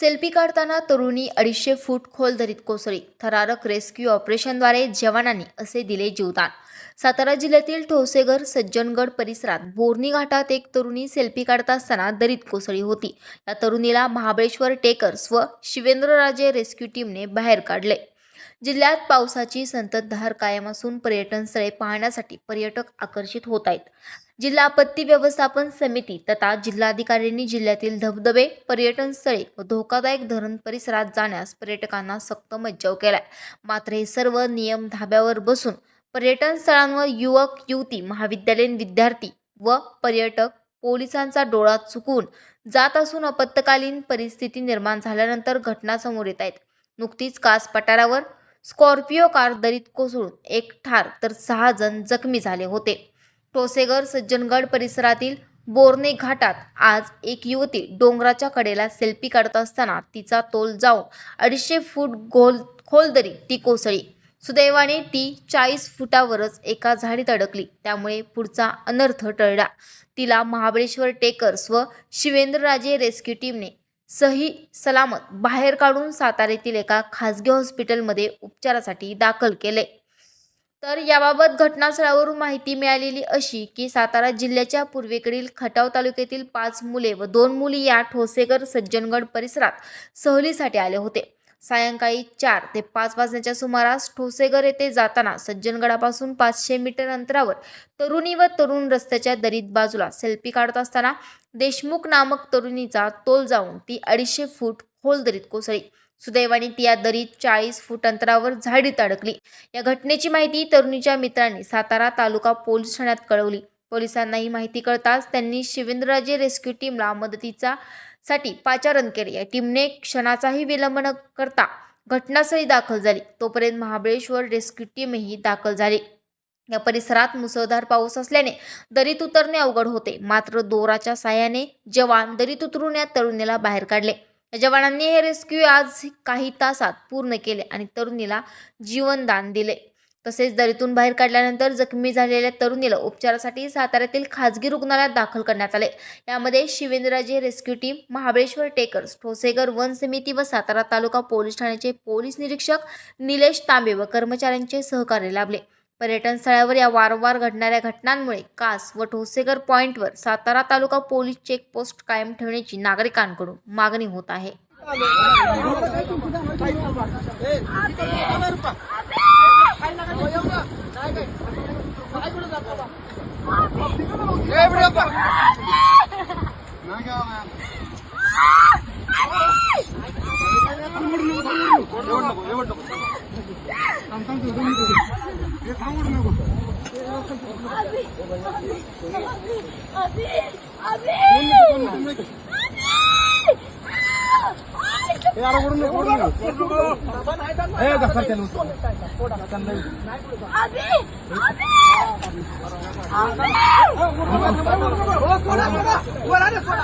Selfie काढताना तरुणी अडीचशे फूट खोल दरीत कोसळी. थरारक रेस्क्यू ऑपरेशनद्वारे जवानांनी असे दिले जीवदान. सातारा जिल्ह्यातील ठोसेघर सज्जनगड परिसरात बोरणी घाटात एक तरुणी सेल्फी काढत असताना दरीत कोसळी होती. या तरुणीला महाबळेश्वर टेकर्स व शिवेंद्रराजे रेस्क्यू टीमने बाहेर काढले. जिल्ह्यात पावसाची संततधार कायम असून पर्यटन स्थळे पाहण्यासाठी पर्यटक आकर्षित होत आहेत जिल्हा आपत्ती व्यवस्थापन समिती तथा जिल्हाधिकाऱ्यांनी जिल्ह्यातील धबधबे पर्यटन स्थळे व धोकादायक धरण परिसरात जाण्यास पर्यटकांना सक्त मज्जाव केलाय. मात्र हे सर्व नियम धाब्यावर बसून पर्यटन स्थळांवर युवक युवती महाविद्यालयीन विद्यार्थी व पर्यटक पोलिसांचा डोळा चुकून जात असून आपत्कालीन परिस्थिती निर्माण झाल्यानंतर घटना समोर येत आहेत नुकतीच कास पठारावर स्कॉर्पिओ कार दरीत कोसळून एक ठार तर सहा जण जखमी झाले होते. टोसेगर सज्जनगड परिसरातील बोरणे घाटात आज एक युवती डोंगराच्या कडेला सेल्फी काढत असताना तिचा तोल जाऊन अडीचशे फूट गोल खोल दरी ती कोसळी सुदैवाने ती चाळीस फुटावरच एका झाडीत अडकली. त्यामुळे पुढचा अनर्थ टळला. तिला महाबळेश्वर टेकर्स व शिवेंद्रराजे रेस्क्यू टीमने सही सलामत बाहेर काढून साताऱ्यातील एका खासगी हॉस्पिटलमध्ये उपचारासाठी दाखल केले. तर याबाबत घटनास्थळावरून माहिती मिळालेली अशी की सातारा जिल्ह्याच्या पूर्वेकडील खटाव तालुक्यातील पाच मुले व दोन मुली या ठोसेकर सज्जनगड परिसरात सहलीसाठी आले होते. सायंकाळी चार ते पाच वाजण्याच्या सुमारास ठोसेगर येथे जाताना सज्जनगडापासून पाचशे मीटर अंतरावर तरुणी व तरुण रस्त्याच्या दरीत बाजूला सेल्फी काढत असताना देशमुख नामक तरुणीचा तोल जाऊन ती अडीचशे फूट खोल दरीत कोसळली. सुदैवाने ती या दरीत चाळीस फूट अंतरावर झाडीत अडकली. या घटनेची माहिती तरुणीच्या मित्रांनी सातारा तालुका पोलीस ठाण्यात कळवली. पोलिसांना ही माहिती कळताच त्यांनी शिवेंद्रराजे रेस्क्यू टीमला मदतीचा साठी पाचारण केले. या टीमने क्षणाचाही विलंब न करता घटनास्थळी दाखल झाली. तोपर्यंत महाबळेश्वर रेस्क्यू टीमही दाखल झाली. या परिसरात मुसळधार पाऊस असल्याने दरीत उतरणे अवघड होते. मात्र दोराच्या साह्याने जवान दरीत उतरून या तरुणीला बाहेर काढले. या जवानांनी हे रेस्क्यू आज काही तासात पूर्ण केले आणि तरुणीला जीवनदान दिले. तसेच दरीतून बाहेर काढल्यानंतर जखमी झालेल्या तरुणीला उपचारासाठी साताऱ्यातील खाजगी रुग्णालयात दाखल करण्यात आले. यामध्ये Shivendraraje rescue team Mahabaleshwar trekkers Thoseghar one समिती व सातारा तालुका पोलीस ठाण्याचे पोलीस निरीक्षक निलेश तांबे व कर्मचाऱ्यांचे सहकार्य लाभले. पर्यटन स्थळावर या वारंवार घडणाऱ्या घटनांमुळे कास व ठोसेगर पॉईंटवर सातारा तालुका पोलीस चेकपोस्ट कायम ठेवण्याची नागरिकांकडून मागणी होत आहे. अभी 啊！快快快快快！我过来，过来，我来，你过来。